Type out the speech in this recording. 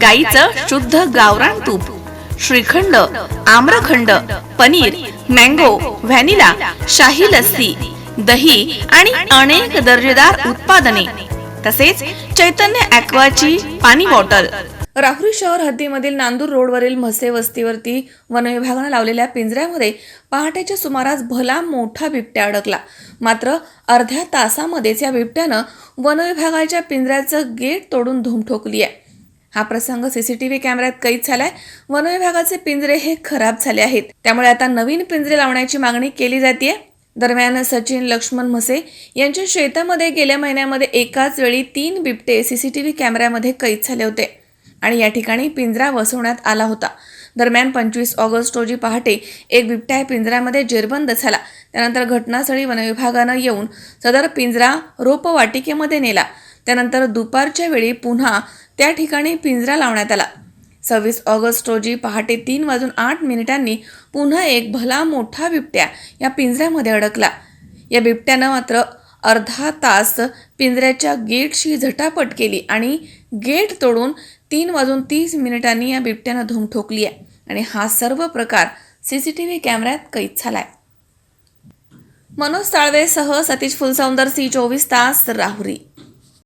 गाईचं शुद्ध गावरान तूप श्रीखंड आम्रखंड पनीर मँगो व्हॅनिला शाही लस्सी दही आणि अनेक दर्जेदार उत्पादने. तसेच चैतन्य ऍक्वाची पाणी बॉटल. राहुरी शहर हद्दीमधील नांदूर रोडवरील म्हसे वस्तीवरती वनविभागानं लावलेल्या पिंजऱ्यामध्ये पहाटेच्या सुमारास भला मोठा बिबट्या अडकला. मात्र अर्ध्या तासामध्येच या बिबट्यानं वनविभागाच्या पिंजऱ्याचं गेट तोडून धूम ठोकली आहे हा प्रसंग सीसीटीव्ही कॅमेऱ्यात कैद झालाय. वनविभागाचे पिंजरे हे खराब झाले आहेत. त्यामुळे आता नवीन पिंजरे लावण्याची मागणी केली जाते दरम्यान सचिन लक्ष्मण म्हसे यांच्या शेतामध्ये गेल्या महिन्यामध्ये एकाच वेळी तीन बिबटे सीसीटीव्ही कॅमेऱ्यामध्ये कैद झाले होते आणि या ठिकाणी पिंजरा वसवण्यात आला होता. दरम्यान पंचवीस ऑगस्ट रोजी पहाटे एक बिबट्या पिंजऱ्यामध्ये जेरबंद झाला. त्यानंतर घटनास्थळी वनविभागानं येऊन सदर पिंजरा रोपवाटिकेमध्ये नेला. त्यानंतर दुपारच्या वेळी पुन्हा त्या ठिकाणी पिंजरा लावण्यात आला. सव्वीस ऑगस्ट रोजी पहाटे तीन वाजून आठ मिनिटांनी पुन्हा एक भला मोठा बिबट्या या पिंजऱ्यामध्ये अडकला. या बिबट्यानं मात्र अर्धा तास पिंजऱ्याच्या गेटशी झटापट केली आणि गेट तोडून तीन वाजून तीस मिनिटांनी या बिबट्यानं धूम ठोकली आहे आणि हा सर्व प्रकार सी सी टी व्ही कॅमेऱ्यात कैद झालाय. मनोज साळवेसह सतीश फुलसौंदर सी चोवीस तास राहुरी.